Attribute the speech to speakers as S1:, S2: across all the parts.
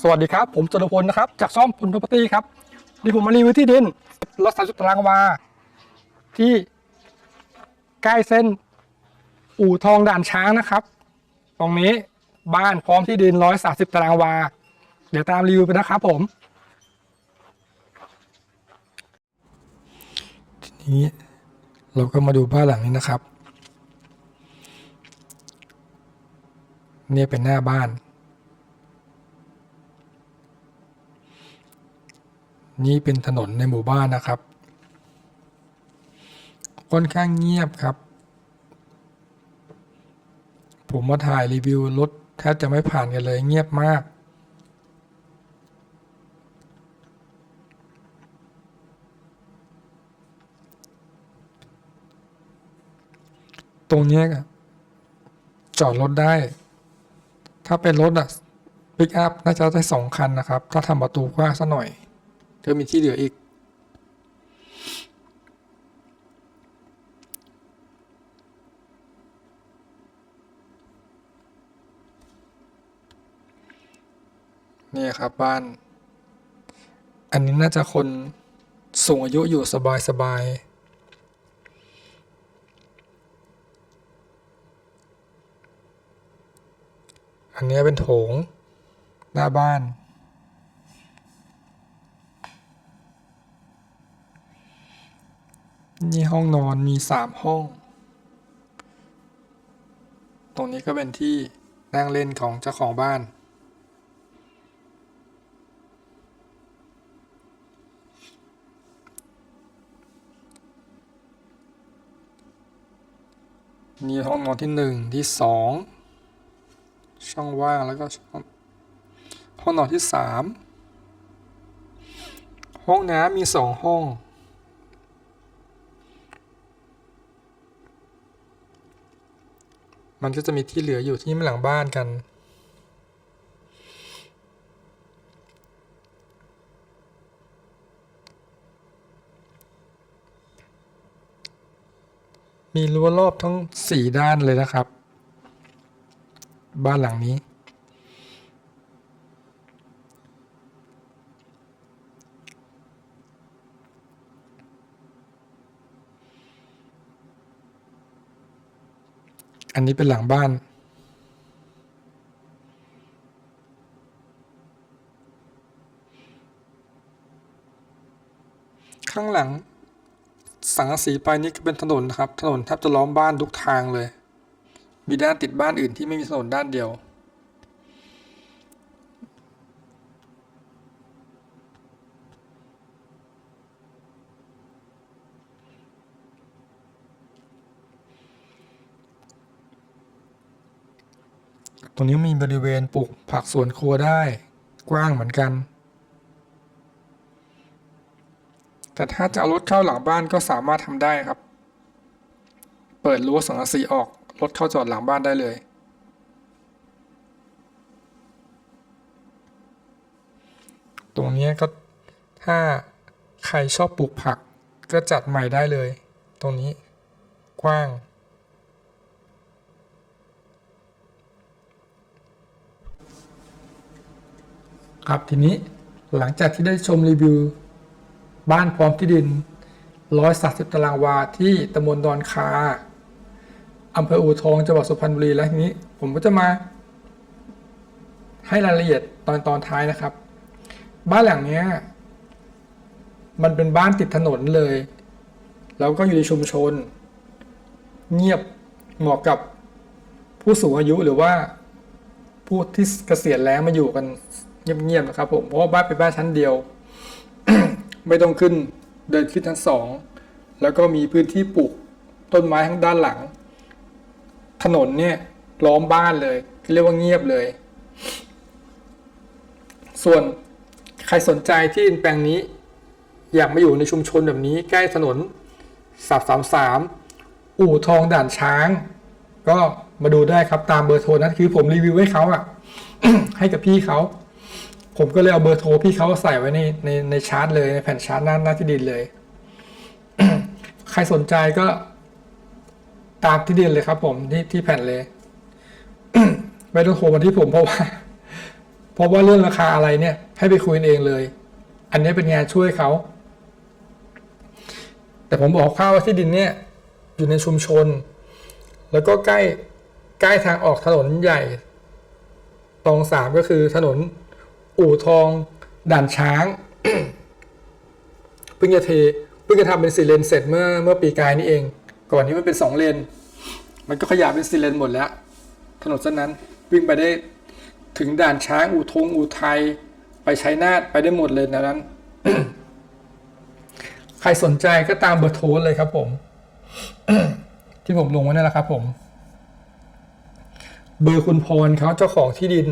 S1: สวัสดีครับ ผมจตุพลนะครับ จากซ่อมพลพปตี้ครับนี่ผมมารีวิวที่ดินรถสามสิบตารางวา ที่ใกล้เส้น อู่ทองด่านช้างนะครับ ตรงนี้บ้านพร้อมที่ดินร้อยสาสิบตารางวา เดี๋ยวตามรีวิวไปนะครับผมทีนี้เราก็มาดูบ้านหลังนี้นะครับ เนี่ยเป็นหน้าบ้าน นี่เป็นถนนในหมู่บ้านนะครับ ค่อนข้างเงียบครับ ผมมาถ่ายรีวิวรถแทบจะไม่ผ่านกันเลยเงียบมาก ตรงนี้จอดรถได้ ถ้าเป็นรถอะปิกอัพน่าจะได้สองคันนะครับ ถ้าทำประตูกว้างสักหน่อย ก็มีที่เหลืออีก นี่ครับบ้าน อันนี้น่าจะคนสูงอายุอยู่สบายสบายๆอันนี้เป็นโถง หน้าบ้าน นี่ห้องนอนมีสามห้อง ตรงนี้ก็เป็นที่นั่งเล่นของเจ้าของบ้าน นี่ห้องนอนที่หนึ่งที่สองช่องว่างแล้วก็ห้องนอนที่สามห้องน้ำมีสองห้อง มันก็จะมีที่เหลืออยู่ที่หลังบ้านกัน มีรั้วรอบทั้งสี่ด้านเลยนะครับ บ้านหลังนี้ อันนี้เป็นหลังบ้าน ข้างหลัง สังกะสีไปนี่ก็เป็นถนนนะครับ ถนนแทบจะล้อมบ้านทุกทางเลย มีด้านติดบ้านอื่นที่ไม่มีถนนด้านเดียว ตรงนี้มีบริเวณปลูกผักสวนครัวได้ กว้างเหมือนกัน แต่ถ้าจะเอารถเข้าหลังบ้านก็สามารถทำได้ครับ เปิดรั้วสังกะสีออกรถเข้าจอดหลังบ้านได้เลย ตรงนี้ก็ถ้าใครชอบปลูกผักก็จัดใหม่ได้เลย ตรงนี้กว้าง ครับทีนี้หลังจากที่ได้ชมรีวิว บ้านพร้อมที่ดิน 130 ตารางวาที่ตำบลดอนคาอำเภออู่ทองจังหวัดสุพรรณบุรีและทีนี้ ผมก็จะมา ให้รายละเอียดตอนตอนท้ายนะครับ บ้านหลังนี้มันเป็นบ้านติดถนนเลย แล้วก็อยู่ในชุมชน เงียบเหมาะกับผู้สูงอายุหรือว่าผู้ที่เกษียณแล้วมาอยู่กัน เงียบๆนะครับผมเพราะว่าบ้านเป็นบ้านชั้นเดียว ไม่ต้องขึ้นเดินขึ้นชั้นสองแล้วก็มีพื้นที่ปลูกต้นไม้ทั้งด้านหลัง ถนนเนี่ยล้อมบ้านเลยเรียกว่าเงียบเลย ส่วนใครสนใจที่ดินแปลงนี้ อยากมาอยู่ในชุมชนแบบนี้ ใกล้ถนนสามสามสามอู่ทองด่านช้าง ก็มาดูได้ครับตามเบอร์โทรนะคือผมรีวิวให้เขาอะ ให้กับพี่เขา ผมก็เลยเอาเบอร์โทรพี่เขาใส่ไว้ในในในชาร์ตเลยในแผ่นชาร์ตหน้าหน้าที่ดินเลย ใครสนใจก็ตามที่ดินเลยครับ ผมที่ที่แผ่นเลยไม่ต้องโทรมาที่ผมเพราะว่าเพราะว่าเรื่องราคาอะไรเนี่ย ให้ไปคุยเองเลย อันนี้เป็นงานช่วยเขาแต่ผมบอกข้าวว่าที่ดินเนี่ย อยู่ในชุมชน แล้วก็ใกล้ใกล้ทางออกถนนใหญ่ ตรงสามก็คือถนน อู่ทอง ด่านช้างเพิ่งจะเทเพิ่งจะทำเป็นสี่เลนเสร็จเมื่อเมื่อปีกายนี่เอง ก่อนนี้มันเป็นสองเลน มันก็ขยายเป็นสี่เลนหมดแล้ว ถนนเส้นนั้น วิ่งไปได้ถึงด่านช้างอู่ทงอู่ไทย ไปใชัยนาทไปได้หมดเลยนะนั้น ใครสนใจก็ตามเบอร์โทรเลยครับผม ที่ผมลงไว้นั่นแหละครับผม เบอร์คุณพรเขาเจ้าของที่ดิน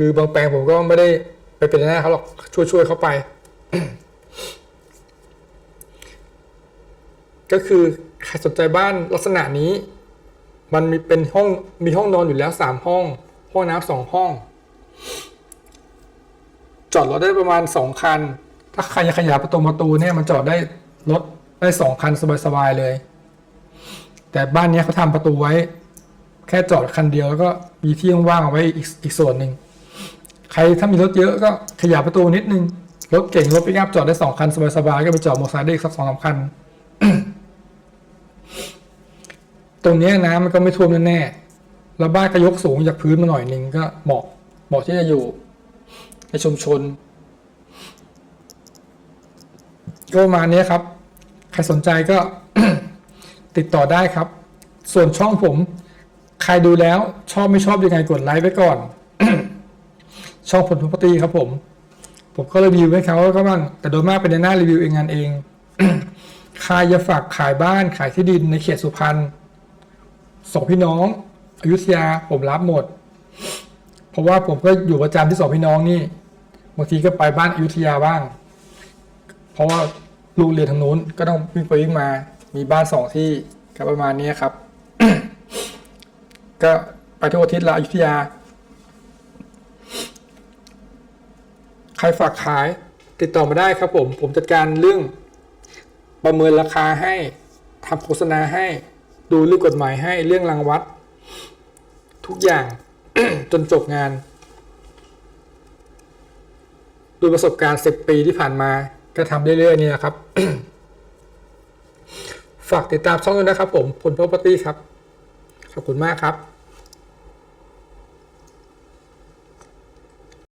S1: คือบางแปลงผมก็ไม่ได้ไปเป็นหน้าเขาหรอกช่วยช่วยๆเขาไป ก็คือใครสนใจบ้านลักษณะนี้ มันมีเป็นห้องมีห้องนอนอยู่แล้วสามห้อง ห้องน้ำสองห้อง จอดรถได้ประมาณสองคัน ถ้าใครจะขยายประตูประตูเนี่ยมันจอดได้รถได้สองคันสบายๆเลย แต่บ้านนี้เขาทำประตูไว้ แค่จอดคันเดียวแล้วก็มีที่ว่างเอาไว้อีกอีกส่วนหนึ่ง ใครถ้ามีรถเยอะก็ขยับประตูนิดนึง รถเก่งรถปิกอัพจอดได้สองคันสบายๆก็ไปจอดมอเตอร์ไซค์ได้อีกสักสองสามคัน ตรงนี้น้ำมันก็ไม่ท่วมแน่ๆแล้วบ้านก็ยกสูงจากพื้นมาหน่อยนึงก็เหมาะเหมาะที่จะอยู่ในชุมชนก็ประมาณนี้ครับ ใครสนใจก็ติดต่อได้ครับ ส่วนช่องผม ใครดูแล้วชอบไม่ชอบยังไงกดไลค์ไว้ก่อน ช่องผลทุปตีครับผม ผมก็รีวิวให้เขาก็บ้างแต่โดยมากเป็นในหน้ารีวิวเองงานเองใครจะฝากขายบ้านขายที่ดินในเขตสุพรรณสองพี่น้องอยุธยาผมรับหมด เพราะว่าผมก็อยู่ประจำที่สองพี่น้องนี่บางทีก็ไปบ้านอยุธยาบ้าง เพราะว่าลูกเรียนทางนู้นก็ต้องวิ่งไปวิ่งมา มีบ้านสองที่ก็ประมาณนี้ครับ ก็ไปทุกอาทิตย์ละอยุธยา ใครฝากขายติดต่อมาได้ครับผม ผมจัดการเรื่องประเมินราคาให้ทำโฆษณาให้ดูเรื่องกฎหมายให้เรื่องรางวัดทุกอย่างจนจบงาน ดูประสบการณ์10ปีที่ผ่านมาก็ทำเรื่อยๆนี่นะครับ ฝากติดตามช่องด้วยนะครับผมผล property ครับ ขอบคุณมากครับ